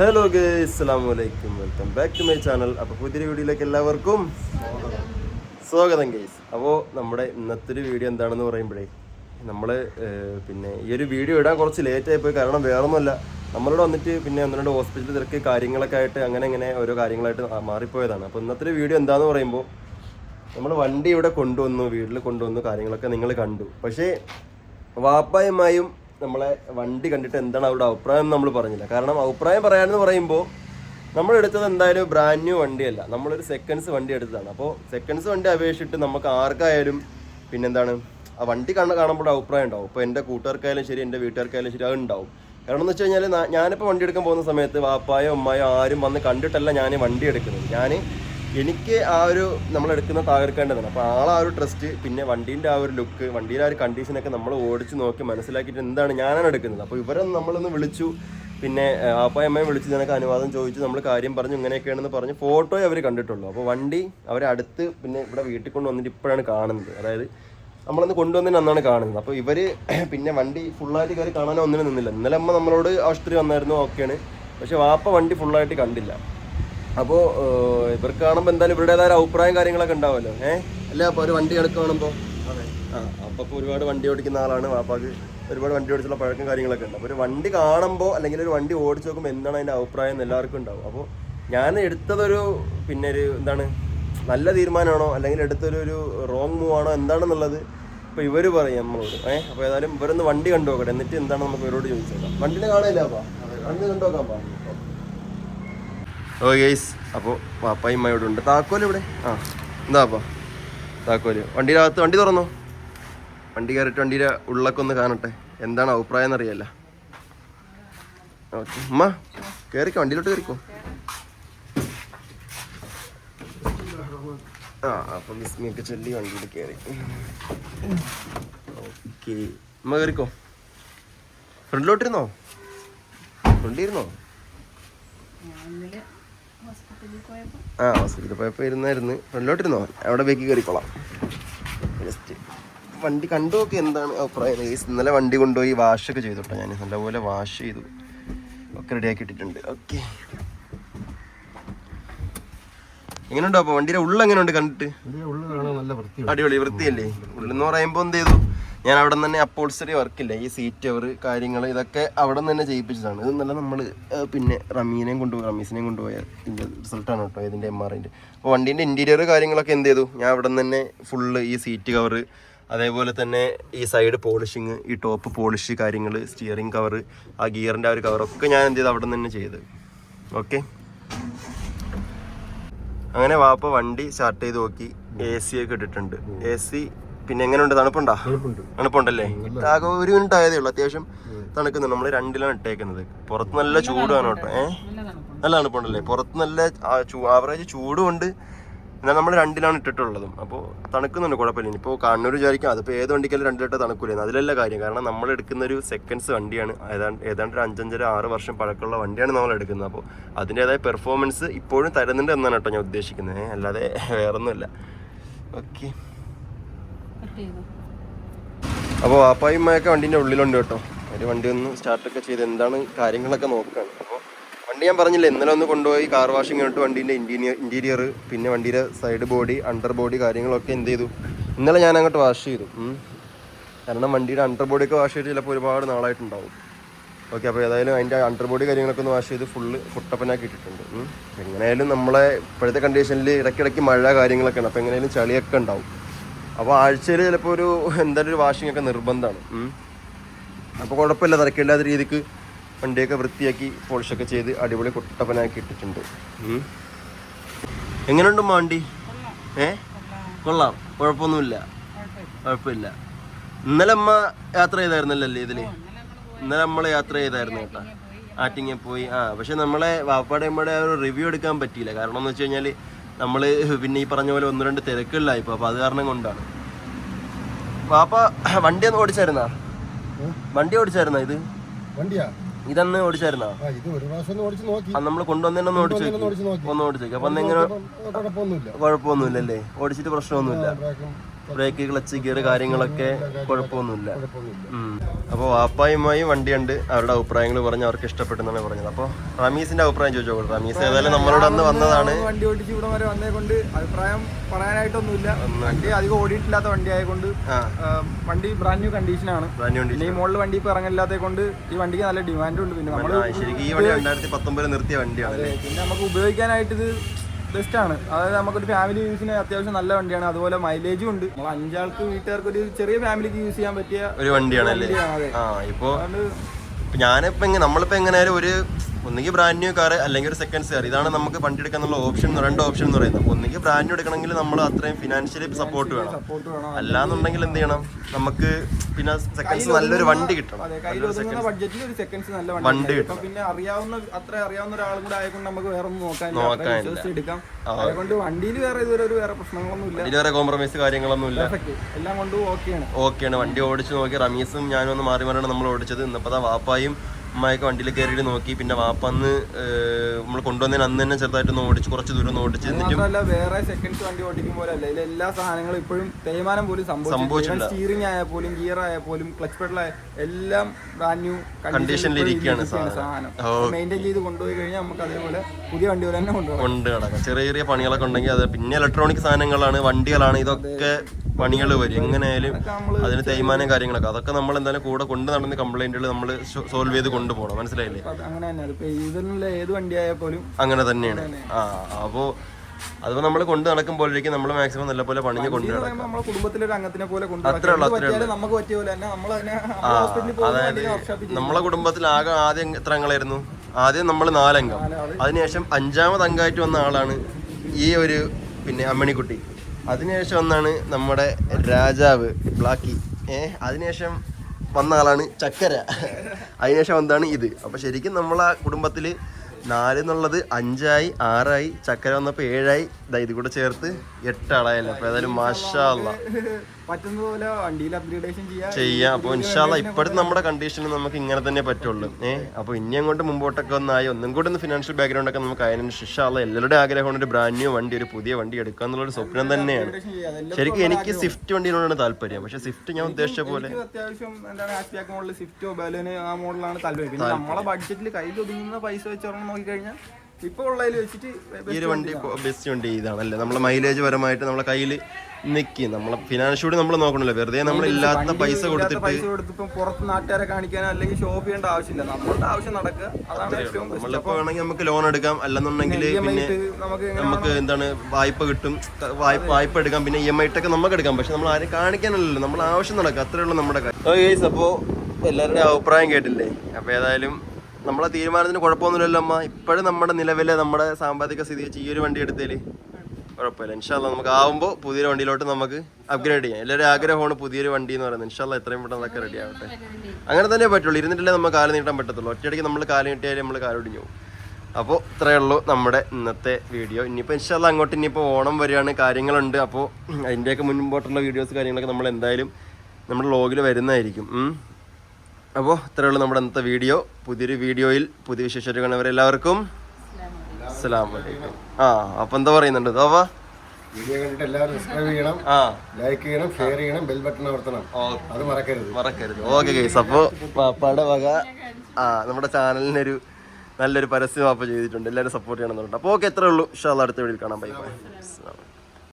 Hello guys അസ്സാം വലൈക്കും welcome back to my channel അപ്പോൾ പുതിയൊരു വീഡിയോയിലേക്ക് എല്ലാവർക്കും സ്വാഗതം ഗേസ് അപ്പോൾ നമ്മുടെ ഇന്നത്തെ ഒരു വീഡിയോ എന്താണെന്ന് പറയുമ്പോഴേ നമ്മൾ പിന്നെ ഈ ഒരു വീഡിയോ ഇടാൻ കുറച്ച് ലേറ്റ് ആയിപ്പോയി കാരണം വേറൊന്നുമല്ല നമ്മളിവിടെ വന്നിട്ട് പിന്നെ ഒന്ന് രണ്ട് ഹോസ്പിറ്റലിൽ തിരക്ക് കാര്യങ്ങളൊക്കെ ആയിട്ട് അങ്ങനെ അങ്ങനെ ഓരോ കാര്യങ്ങളായിട്ട് മാറിപ്പോയതാണ്. അപ്പോൾ ഇന്നത്തെ ഒരു വീഡിയോ എന്താണെന്ന് പറയുമ്പോൾ നമ്മൾ വണ്ടി ഇവിടെ കൊണ്ടുവന്നു വീട്ടിൽ കൊണ്ടുവന്നു കാര്യങ്ങളൊക്കെ നിങ്ങൾ കണ്ടു. പക്ഷേ വാപ്പായുമായും നമ്മളെ വണ്ടി കണ്ടിട്ട് എന്താണ് അവരുടെ അഭിപ്രായം നമ്മൾ പറഞ്ഞില്ല. കാരണം അഭിപ്രായം പറയാനെന്ന് പറയുമ്പോൾ നമ്മൾ എടുത്തത് എന്തായാലും ബ്രാൻഡ് ന്യൂ വണ്ടിയല്ല. നമ്മളൊരു സെക്കൻഡ്സ് വണ്ടി എടുത്തതാണ്. അപ്പോൾ സെക്കൻഡ്സ് വണ്ടി അപേക്ഷിച്ചിട്ട് നമുക്ക് ആർക്കായാലും പിന്നെന്താണ്? ആ വണ്ടി കണ്ണ് കാണുമ്പോൾ അഭിപ്രായം ഉണ്ടാവും. ഇപ്പോൾ എന്റെ കൂട്ടുകാർക്കായാലും ശരി എന്റെ വീട്ടുകാർക്കായാലും ശരി അത് ഉണ്ടാവും. കാരണം എന്ന് വെച്ച് കഴിഞ്ഞാൽ ഞാനിപ്പോൾ വണ്ടി എടുക്കാൻ പോകുന്ന സമയത്ത് വാപ്പായോ ഉമ്മായോ ആരും വന്ന് കണ്ടിട്ടല്ല ഞാൻ വണ്ടി എടുക്കുന്നത്. ഞാൻ എനിക്ക് ആ ഒരു നമ്മൾ എടുക്കുന്ന തകർക്കേണ്ടതാണ്. അപ്പോൾ ആളെ ഒരു ട്രസ്റ്റ് പിന്നെ വണ്ടീന്റെ ആ ഒരു ലുക്ക് വണ്ടിയുടെ ആ ഒരു കണ്ടീഷനൊക്കെ നമ്മൾ ഓടിച്ച് നോക്കി മനസ്സിലാക്കിയിട്ട് എന്താണ് ഞാനാണ് എടുക്കുന്നത്. അപ്പോൾ ഇവരൊന്നും നമ്മളൊന്ന് വിളിച്ചു പിന്നെ ആപ്പായ അമ്മയെ വിളിച്ച് നിനക്ക് അനുവാദം ചോദിച്ചു നമ്മൾ കാര്യം പറഞ്ഞു ഇങ്ങനെയൊക്കെയാണെന്ന് പറഞ്ഞ് ഫോട്ടോയെ അവർ കണ്ടിട്ടുള്ളൂ. അപ്പോൾ വണ്ടി അവരെ അടുത്ത് പിന്നെ ഇവിടെ വീട്ടിൽ കൊണ്ടുവന്നിട്ട് ഇപ്പോഴാണ് കാണുന്നത്. അതായത് നമ്മളന്ന് കൊണ്ടുവന്നതിന് അന്നാണ് കാണുന്നത്. അപ്പോൾ ഇവർ പിന്നെ വണ്ടി ഫുള്ളായിട്ട് കയറി കാണാനോ ഒന്നിനും നിന്നില്ല. ഇന്നലെ അമ്മ നമ്മളോട് ആശുപത്രി വന്നായിരുന്നു ഓക്കെയാണ്. പക്ഷേ വാപ്പ വണ്ടി ഫുള്ളായിട്ട് കണ്ടില്ല. അപ്പോൾ ഇവർക്ക് കാണുമ്പോൾ എന്തായാലും ഇവരുടേതായ ഒരു അഭിപ്രായം കാര്യങ്ങളൊക്കെ ഉണ്ടാവുമല്ലോ ഏഹ് അല്ല അപ്പോൾ ഒരു വണ്ടി എടുക്കുക കാണുമ്പോൾ ആ അപ്പോൾ ഇപ്പോൾ ഒരുപാട് വണ്ടി ഓടിക്കുന്ന ആളാണ് വാപ്പാക്ക്. ഒരുപാട് വണ്ടി ഓടിച്ചുള്ള പഴക്കം കാര്യങ്ങളൊക്കെ ഉണ്ട്. അപ്പോൾ ഒരു വണ്ടി കാണുമ്പോൾ അല്ലെങ്കിൽ ഒരു വണ്ടി ഓടിച്ച് നോക്കുമ്പോൾ എന്താണ് അതിന്റെ അഭിപ്രായം എന്ന് എല്ലാവർക്കും ഉണ്ടാവും. അപ്പോൾ ഞാൻ എടുത്തതൊരു പിന്നെ ഒരു എന്താണ് നല്ല തീരുമാനമാണോ അല്ലെങ്കിൽ എടുത്തൊരു ഒരു റോങ് മൂവ് ആണോ എന്താണെന്നുള്ളത് ഇപ്പോൾ ഇവർ പറയും നമ്മളോട് ഏഹ് അപ്പോൾ ഏതായാലും ഇവരൊന്ന് വണ്ടി കണ്ടു നോക്കട്ടെ എന്നിട്ട് എന്താണ് നമുക്ക് ഇവരോട് ചോദിച്ചേക്കാം വണ്ടിനെ കാണില്ല അപ്പോൾ വണ്ടി കണ്ടു നോക്കാം ഓ ഗേസ് അപ്പോൾ താക്കോൽ ഉണ്ട്. താക്കോൽ ഇവിടെ? ആ എന്താ അപ്പാ താക്കോൽ. വണ്ടിയുടെ അകത്ത് വണ്ടി തുറന്നോ? വണ്ടി കയറിയിട്ട് വണ്ടിയുടെ ഉള്ളൊക്കെ ഒന്ന് കാണട്ടെ. എന്താണ് അഭിപ്രായം എന്നറിയല്ല. ഓക്കെ. അമ്മ കയറിക്കോ വണ്ടിയിലോട്ട് കയറിക്കോ ആ അപ്പം വിസ്മിയൊക്കെ ചൊല്ലി വണ്ടിയിൽ കയറി ഓക്കെ. അമ്മ കയറിക്കോ ഫ്രണ്ടിലോട്ടിരുന്നോ? ഫ്രണ്ടിരുന്നോ ആ ഹോസ്പിറ്റലിൽ പോയപ്പോൾ ഇരുന്നായിരുന്നു. ഫ്രണ്ടിലോട്ടിരുന്നോ? അവിടെ ബേക്ക് കയറിക്കോളാം ജസ്റ്റ് വണ്ടി കണ്ടു നോക്കി എന്താണ് അഭിപ്രായം. ഇന്നലെ വണ്ടി കൊണ്ടുപോയി വാഷൊക്കെ ചെയ്തു കേട്ടോ ഞാൻ നല്ലപോലെ വാഷ് ചെയ്തു. ഒക്കെ റെഡിയാക്കി ഇട്ടിട്ടുണ്ട്. ഓക്കെ എങ്ങനെയുണ്ടോ അപ്പോൾ വണ്ടിയുടെ ഉള്ളെങ്ങനെയുണ്ട് കണ്ടിട്ട്? അടിപൊളി വൃത്തിയല്ലേ? ഉള്ളെന്ന് പറയുമ്പോൾ എന്ത് ചെയ്തു? ഞാൻ അവിടെ നിന്ന് തന്നെ അപ്പോൾസറി വർക്കില്ല ഈ സീറ്റ് അവർ കാര്യങ്ങൾ ഇതൊക്കെ അവിടെ നിന്ന് തന്നെ ചെയ്യിപ്പിച്ചതാണ്. ഇത് നല്ല നമ്മൾ പിന്നെ റമീനെയും കൊണ്ടുപോയി റമീസിനെയും കൊണ്ടുപോയ ഇതിന്റെ റിസൾട്ടാണ് കേട്ടോ ഇതിന്റെ എം ആർ ഐന്റെ അപ്പോൾ വണ്ടീന്റെ ഇന്റീരിയർ കാര്യങ്ങളൊക്കെ എന്ത് ചെയ്തു? ഞാൻ അവിടെ നിന്ന് തന്നെ ഫുള്ള് ഈ സീറ്റ് കവർ അതേപോലെ തന്നെ ഈ സൈഡ് പോളിഷിങ് ഈ ടോപ്പ് പോളിഷ് കാര്യങ്ങൾ സ്റ്റിയറിംഗ് കവർ ആ ഗിയറിന്റെ ആ ഒരു കവറൊക്കെ ഞാൻ എന്ത് ചെയ്തു? അവിടെ നിന്ന് തന്നെ ചെയ്ത്. ഓക്കെ? അങ്ങനെ വാപ്പ വണ്ടി സ്റ്റാർട്ട് ചെയ്ത് നോക്കി. എ സി ഒക്കെ ഇട്ടിട്ടുണ്ട്. എ സി പിന്നെ എങ്ങനെയുണ്ട്? തണുപ്പുണ്ടോ? തണുപ്പുണ്ട്. തണുപ്പുണ്ടല്ലേ? ആകെ ഒരു മിനിറ്റ് ആയതേ ഉള്ളൂ. അത്യാവശ്യം തണുക്കുന്നുണ്ട്. നമ്മൾ രണ്ടിലാണ് ഇട്ടേക്കുന്നത്. പുറത്ത് നല്ല ചൂടാണ് കേട്ടോ. ഏഹ് നല്ല തണുപ്പുണ്ടല്ലേ? പുറത്ത് നല്ല ആവറേജ് ചൂടും ഉണ്ട് എന്നാൽ നമ്മൾ രണ്ടിലാണ് ഇട്ടിട്ടുള്ളതും. അപ്പോൾ തണുക്കുന്നുണ്ട് കുഴപ്പമില്ല. ഇപ്പോൾ കണ്ണൂർ വിചാരിക്കും അതിപ്പോൾ ഏത് വണ്ടിക്കാലും രണ്ടിലിട്ട് തണുക്കൂലേ അതിലല്ല കാര്യം. കാരണം നമ്മൾ എടുക്കുന്ന ഒരു സെക്കൻഡ്സ് വണ്ടിയാണ്. ഏതാണ്ട് ഏതാണ്ട് ഒരു അഞ്ചഞ്ചര ആറ് വർഷം പഴക്കമുള്ള വണ്ടിയാണ് നമ്മൾ എടുക്കുന്നത്. അപ്പോൾ അതിന്റെതായ പെർഫോമൻസ് ഇപ്പോഴും തരുന്നുണ്ട് എന്നാണ് കേട്ടോ ഞാൻ ഉദ്ദേശിക്കുന്നത്. അല്ലാതെ വേറൊന്നുമില്ല. ഓക്കെ അപ്പോൾ വാപ്പായുമ്മയൊക്കെ വണ്ടീന്റെ ഉള്ളിലുണ്ട് കേട്ടോ. ഒരു വണ്ടി ഒന്ന് സ്റ്റാർട്ടൊക്കെ ചെയ്ത് എന്താണ് കാര്യങ്ങളൊക്കെ നോക്കുകയാണ് അപ്പോൾ വണ്ടി ഞാൻ പറഞ്ഞില്ല ഇന്നലെ ഒന്ന് കൊണ്ടുപോയി കാർ വാഷിംഗ് കഴിഞ്ഞിട്ട് വണ്ടീന്റെ ഇന്റീരിയർ ഇന്റീരിയർ പിന്നെ വണ്ടിയുടെ സൈഡ് ബോഡി അണ്ടർ ബോഡി കാര്യങ്ങളൊക്കെ എന്ത് ചെയ്തു. ഇന്നലെ ഞാൻ അങ്ങോട്ട് വാഷ് ചെയ്തു. കാരണം വണ്ടിയുടെ അണ്ടർ ബോഡിയൊക്കെ വാഷ് ചെയ്ത് ചിലപ്പോൾ ഒരുപാട് നാളായിട്ടുണ്ടാവും. ഓക്കെ അപ്പോൾ ഏതായാലും അതിന്റെ അണ്ടർ ബോഡി കാര്യങ്ങളൊക്കെ ഒന്ന് വാഷ് ചെയ്ത് ഫുള്ള് ഫുട്ടപ്പനാക്കി ഇട്ടിട്ടുണ്ട്. എങ്ങനെയായാലും നമ്മളെ ഇപ്പോഴത്തെ കണ്ടീഷനിൽ ഇടയ്ക്കിടയ്ക്ക് മഴ കാര്യങ്ങളൊക്കെ ഉണ്ട് അപ്പോൾ എങ്ങനെയായാലും ചളിയൊക്കെ ഉണ്ടാവും. അപ്പോൾ ആഴ്ചയിൽ ചിലപ്പോൾ ഒരു എന്തായാലും ഒരു വാഷിംഗ് ഒക്കെ നിർബന്ധമാണ്. അപ്പോൾ കുഴപ്പമില്ല തിരക്കില്ലാത്ത രീതിക്ക് വണ്ടിയൊക്കെ വൃത്തിയാക്കി പോളിഷൊക്കെ ചെയ്ത് അടിപൊളി കുട്ടപ്പനാക്കി ഇട്ടിട്ടുണ്ട്. എങ്ങനെയുണ്ട് മാണ്ടി? ഏ? കൊള്ളാം. കുഴപ്പമൊന്നുമില്ല. കുഴപ്പമില്ല. ഇന്നലെ അമ്മ യാത്ര ചെയ്തായിരുന്നല്ലേ ഇതിൽ ഇന്നലെ നമ്മൾ യാത്ര ചെയ്തായിരുന്നു കേട്ടാ. ആറ്റിങ്ങ പോയി. ആ പക്ഷെ നമ്മളെ വാപ്പാടെ അമ്മയുടെ ഒരു റിവ്യൂ എടുക്കാൻ പറ്റിയില്ല. കാരണം എന്ന് വെച്ച് കഴിഞ്ഞാൽ നമ്മൾ പിന്നെ ഈ പറഞ്ഞ പോലെ ഒന്ന് രണ്ട് തിരക്കുകളിലായിപ്പോൾ അപ്പോൾ അത് കാരണം കൊണ്ടാണ്. വാപ്പ വണ്ടി ഒന്ന് ഓടിച്ചായിരുന്നാ? വണ്ടി ഓടിച്ചായിരുന്നാ ഇത്? വണ്ടിയാ? ഇതന്ന് ഓടിച്ചായിരുന്നാ? അന്ന് നമ്മൾ കൊണ്ടുവന്നതിനെ ഒന്ന് ഓടിച്ചു ഒന്ന് ഓടിച്ചു അപ്പൊ എങ്ങനെ കുഴപ്പമൊന്നുമില്ല. കുഴപ്പമൊന്നുമില്ലല്ലേ? ഓടിച്ചിട്ട് പ്രശ്നമൊന്നുമില്ല. ബ്രേക്കും ക്ലച്ച് ഗിയർ കാര്യങ്ങളൊക്കെ കുഴപ്പമൊന്നുമില്ല. അപ്പോൾ വാപ്പായുമായും വണ്ടിയുണ്ട്. അവരുടെ അഭിപ്രായങ്ങൾ പറഞ്ഞ് അവർക്ക് ഇഷ്ടപ്പെട്ടെന്നാണ് പറഞ്ഞത്. അപ്പോൾ റമീസിന്റെ അഭിപ്രായം ചോദിച്ചോ റമീസ് ഏതായാലും നമ്മളോട് അന്ന് വന്നതാണ്. വണ്ടി ഓടിച്ച് ഇവിടെ വരെ വന്നേ കൊണ്ട് അഭിപ്രായം പറയാനായിട്ടൊന്നുമില്ല. വണ്ടി അധികം ഓടിയിട്ടില്ലാത്ത വണ്ടി ആയതുകൊണ്ട് വണ്ടി ബ്രാൻഡ് ന്യൂ കണ്ടീഷനാണ് ഈ മോളിൽ വണ്ടി ഇപ്പൊ ഇറങ്ങില്ലാത്ത കൊണ്ട് ഈ വണ്ടിക്ക് നല്ല ഡിമാൻഡ് ഉണ്ട്. പിന്നെ നമ്മൾ ശരിക്കും ഈ വണ്ടി രണ്ടായിരത്തി പത്തൊമ്പത് നിർത്തിയ വണ്ടിയാണ്. പിന്നെ നമുക്ക് ഉപയോഗിക്കാനായിട്ട് ഇത് ബെസ്റ്റ് ആണ്. അതായത് നമുക്കൊരു ഫാമിലി യൂസിന് അത്യാവശ്യം നല്ല വണ്ടിയാണ്. അതുപോലെ മൈലേജും ഉണ്ട്. നമ്മൾ അഞ്ചാൾക്ക് വീട്ടുകാർക്ക് ഒരു ചെറിയ ഫാമിലിക്ക് യൂസ് ചെയ്യാൻ പറ്റിയ ഒരു വണ്ടിയാണല്ലേ? വണ്ടിയാണ് അതെ. ആ ഇപ്പോ അതുകൊണ്ട് ഞാനിപ്പോ നമ്മളിപ്പോ എങ്ങനെയായാലും ഒരു ഒന്നുകിൽ ബ്രാൻഡ് ന്യൂ കാർ അല്ലെങ്കിൽ ഒരു സെക്കൻഡ് കാർ ഇതാണ് നമുക്ക് വണ്ടി എടുക്കാനുള്ള ഓപ്ഷൻ രണ്ട് ഓപ്ഷൻ എന്ന് പറയുന്നത്. ഒന്നുകിൽ ബ്രാൻഡ് ന്യൂ എടുക്കണമെങ്കിൽ നമ്മൾ അത്രയും ഫിനാൻഷ്യലി സപ്പോർട്ട് വേണം. അല്ലാന്നുണ്ടെങ്കിൽ എന്ത് ചെയ്യണം? നമുക്ക് പിന്നെ സെക്കൻഡ്സ് നല്ലൊരു വണ്ടി കിട്ടണം. വണ്ടി കിട്ടും പിന്നെ അറിയാവുന്ന അത്ര അറിയാവുന്ന ഒരാളും കൂടെ ആയതുകൊണ്ട് നമുക്ക് വേറെ അതുകൊണ്ട് വണ്ടിയിൽ വേറെ ഇതുവരെ ഒരു വേറെ പ്രശ്നങ്ങളൊന്നും ഇല്ല. വേറെ കോംപ്രമൈസ് കാര്യങ്ങളൊന്നും ഇല്ല. എല്ലാം കൊണ്ടും ഓക്കെയാണ് ഓക്കെയാണ് വണ്ടി ഓടിച്ച് നോക്കി. റമീസും ഞാനും ഒന്ന് മാറി മാറിയാണ് നമ്മൾ ഓടിച്ചത്. ഇന്നിപ്പോ വാപ്പായും ഉമ്മയൊക്കെ വണ്ടിയിൽ കയറിയിട്ട് നോക്കി. പിന്നെ വാപ്പന്ന് നമ്മൾ കൊണ്ടുവന്നതിന് അന്ന് തന്നെ ചെറുതായിട്ട് ഒന്ന് ഓടിച്ച് കുറച്ച് ദൂരം ഒന്ന് ഓടിച്ച് എന്നിട്ടും വേറെ സെക്കൻഡ് വണ്ടി ഓടിക്കും പോലെ അല്ല ഇതിൽ എല്ലാ സാധനങ്ങളും ഇപ്പോഴും തേയ്മാനം പോലും സംഭവിച്ചിട്ടുണ്ട് സ്റ്റിയറിംഗ് ആയ പോലും ഗിയർ ആയ പോലും ക്ലച്ച് പെഡൽ എല്ലാം ബ്രാൻഡ് ന്യൂ കണ്ടീഷനിൽ ഇരിക്കുകയാണ് സാധനം. മെയിന്റെയിൻ ചെയ്ത് കൊണ്ടുപോയി കഴിഞ്ഞാൽ നമുക്ക് അതേപോലെ പുതിയ വണ്ടി പോലെ തന്നെ കൊണ്ടുപോകാം. കൊണ്ട് കിടക്കാം ചെറിയ ചെറിയ പണികളൊക്കെ ഉണ്ടെങ്കിൽ അത് പിന്നെ ഇലക്ട്രോണിക് സാധനങ്ങളാണ് വണ്ടികളാണ് ഇതൊക്കെ പണികൾ വരും. എങ്ങനെയായാലും അതിന് തേയ്മാനം കാര്യങ്ങളൊക്കെ. അതൊക്കെ നമ്മൾ എന്തായാലും കൂടെ കൊണ്ട് നടന്ന് കംപ്ലൈന്റുകൾ നമ്മൾ സോൾവ് ചെയ്ത് കൊണ്ടുപോകണം മനസ്സിലായില്ലേ? അങ്ങനെ തന്നെ. ഏത് പോലും അങ്ങനെ തന്നെയാണ്. ആ അപ്പോൾ അതിപ്പോ നമ്മൾ കൊണ്ട് നടക്കുമ്പോഴേക്കും നമ്മൾ മാക്സിമം നല്ലപോലെ പണിഞ്ഞ് കൊണ്ട് നടക്കാം. പറയുമ്പോൾ നമ്മളെ അംഗത്തിനെ പോലെ അത്രേ ഉള്ളൂ, അത്രേ കൊണ്ടുപോകാൻ നമുക്ക് പറ്റിയ പോലെ പോകുന്ന നമ്മളെ കുടുംബത്തിൽ ആകെ ആദ്യം എത്ര അംഗങ്ങളായിരുന്നു? ആദ്യം നമ്മൾ നാലംഗം. അതിനുശേഷം അഞ്ചാമത് അംഗമായിട്ട് വന്ന ആളാണ് ഈ ഒരു പിന്നെ അമ്മണിക്കുട്ടി. അതിനുശേഷം ഒന്നാണ് നമ്മുടെ രാജാവ് ബ്ലാക്കി. ഏ അതിനുശേഷം വന്ന ആളാണ് ചക്കര. അതിനുശേഷം വന്നതാണ് ഇത്. അപ്പൊ ശരിക്കും നമ്മളെ കുടുംബത്തിൽ നാല് എന്നുള്ളത് അഞ്ചായി ആറായി ചക്കര വന്നപ്പോൾ ഏഴായി. ഇതാ ഇത് കൂടെ ചേർത്ത് എട്ടാളായല്ലോ. അപ്പോൾ ഏതായാലും മാഷാ അല്ലാ പറ്റുന്ന പോലെ വണ്ടിയിൽ അപ്ഗ്രേഡേഷൻ ചെയ്യാം. അപ്പൊ അപ്പോൾ ഇൻഷാല്ല ഇപ്പോഴത്തെ നമ്മുടെ കണ്ടീഷനിൽ നമുക്ക് ഇങ്ങനെ തന്നെ പറ്റുള്ളൂ. ഏഹ് അപ്പോൾ ഇനി അങ്ങോട്ട് മുമ്പോട്ടൊക്കെ ഒന്നായി ഒന്നും കൂടി ഒന്ന് ഫിനാൻഷ്യൽ ബാക്ക്ഗ്രൗണ്ട് ഒക്കെ നമുക്ക് അതിന് ഇൻഷാല്ല എല്ലാവരുടെ ആഗ്രഹമാണ് ഒരു ബ്രാൻഡ് ന്യൂ വണ്ടി ഒരു പുതിയ വണ്ടി എടുക്കുക എന്നുള്ളൊരു സ്വപ്നം തന്നെയാണ്. ശരിക്കും എനിക്ക് സ്വിഫ്റ്റ് വണ്ടിയോടാണ് താല്പര്യം. പക്ഷെ സ്വിഫ്റ്റ് ഞാൻ ഉദ്ദേശിച്ച പോലെ അത്യാവശ്യം എന്താണ് മോഡൽ സ്വിഫ്റ്റോ ബലോന് ആ മോഡലാണ് താല്പര്യം. പിന്നെ നമ്മളെ ബഡ്ജറ്റിൽ കയ്യിൽ ഒതുങ്ങുന്ന പൈസ വെച്ചൊരെണ്ണം നോക്കിക്കഴിഞ്ഞാൽ ഉള്ളതിൽ വെച്ചിട്ട് ഈ ഒരു വണ്ടി ബെസ്റ്റ് വണ്ടി ഇതാണല്ലേ. നമ്മളെ മൈലേജ് പരമായിട്ട് നമ്മളെ കയ്യിൽ നിൽക്കി നമ്മളെ ഫിനാൻഷ്യലി നമ്മൾ നോക്കണല്ലോ. വെറുതെ നമ്മൾ ഇല്ലാത്ത പൈസ കൊടുത്തിട്ട് പൈസ കൊടുത്തിപ്പം പുറത്ത് നാട്ടുകാരെ കാണിക്കാനോ അല്ലെങ്കിൽ ഷോപ്പ് ചെയ്യേണ്ട ആവശ്യമില്ല. നമ്മളുടെ ആവശ്യം നടക്കുക. അതാണ് ഏറ്റവും best. നമ്മളിപ്പോ വേണമെങ്കിൽ നമുക്ക് ലോൺ എടുക്കാം. അല്ലെന്നുണ്ടെങ്കിൽ പിന്നെ നമുക്ക് എന്താണ് വായ്പ കിട്ടും. വായ്പ വായ്പ എടുക്കാം. പിന്നെ ഇ എം ഐ ഇട്ടൊക്കെ നമുക്ക് എടുക്കാം. പക്ഷെ നമ്മൾ ആരും കാണിക്കാനല്ലല്ലോ. നമ്മൾ ആവശ്യം നടക്കുക. അത്രേ ഉള്ളൂ നമ്മുടെ കാര്യം. അപ്പോൾ എല്ലാവരുടെയും അഭിപ്രായം കേട്ടില്ലേ? അപ്പോൾ ഏതായാലും നമ്മളെ തീരുമാനത്തിന് കുഴപ്പമൊന്നുമില്ലല്ലോ അമ്മ. ഇപ്പോഴും നമ്മുടെ നിലവിലെ നമ്മുടെ സാമ്പത്തിക സ്ഥിതി വെച്ച് ഈ ഒരു വണ്ടി എടുത്തേൽ കുഴപ്പമില്ല. ഇൻഷാല്ല നമുക്ക് ആവുമ്പോൾ പുതിയൊരു വണ്ടിയിലോട്ട് നമുക്ക് അപ്ഗ്രേഡ് ചെയ്യാം. എല്ലാവരും ആഗ്രഹമാണ് പുതിയൊരു വണ്ടി എന്ന് പറയുന്നത്. ഇൻഷാല്ല എത്രയും പെട്ടെന്ന് അതൊക്കെ റെഡി ആവട്ടെ. അങ്ങനെ തന്നെ പറ്റുള്ളൂ. ഇരുന്നിട്ടല്ലേ നമുക്ക് കാൽ നീട്ടാൻ പറ്റത്തുള്ളൂ. ഒറ്റയടിക്ക് നമ്മൾ കാൽ നീട്ടിയാൽ നമ്മൾ കാലൊടിഞ്ഞു പോകും. അപ്പോൾ ഇത്രയേ ഉള്ളൂ നമ്മുടെ ഇന്നത്തെ വീഡിയോ. ഇനിയിപ്പോൾ ഇൻഷാല്ല അങ്ങോട്ട് ഇനിയിപ്പോൾ ഓണം വരികയാണ് കാര്യങ്ങളുണ്ട്. അപ്പോൾ അതിന്റെയൊക്കെ മുൻപോട്ടുള്ള വീഡിയോസ് കാര്യങ്ങളൊക്കെ നമ്മൾ എന്തായാലും നമ്മുടെ ലോഗിൽ വരുന്നതായിരിക്കും. അപ്പോൾ ഇത്രയേ ഉള്ളൂ നമ്മുടെ ഇന്നത്തെ വീഡിയോ. പുതിയൊരു വീഡിയോയിൽ പുതിയ വിശേഷം കാണുന്നവരെല്ലാവർക്കും അസ്സലാം വലൈക്കും ആ അപ്പം എന്താ പറയുന്നുണ്ട്? ഇതോവാ വീഡിയോ കണ്ടിട്ട് എല്ലാവരും സബ്സ്ക്രൈബ് ചെയ്യണം ലൈക്ക് ചെയ്യണം ഷെയർ ചെയ്യണം ബെൽ ബട്ടൺ അമർത്തണം. അത് മറക്കരുത്. മറക്കരുത്. ഓക്കെ ഗൈസ് അപ്പോൾ പാപ്പാടെ വക ആ നമ്മുടെ ചാനലിനൊരു നല്ലൊരു പരസ്യം പാപ്പ ചെയ്തിട്ടുണ്ട്. എല്ലാവരും സപ്പോർട്ട് ചെയ്യണം എന്നുണ്ട്. അപ്പോൾ ഓക്കെ എത്രയേ ഉള്ളൂ. ഇഷ്ടമുള്ള അടുത്ത വീഡിയോയിൽ കാണാം. Bye bye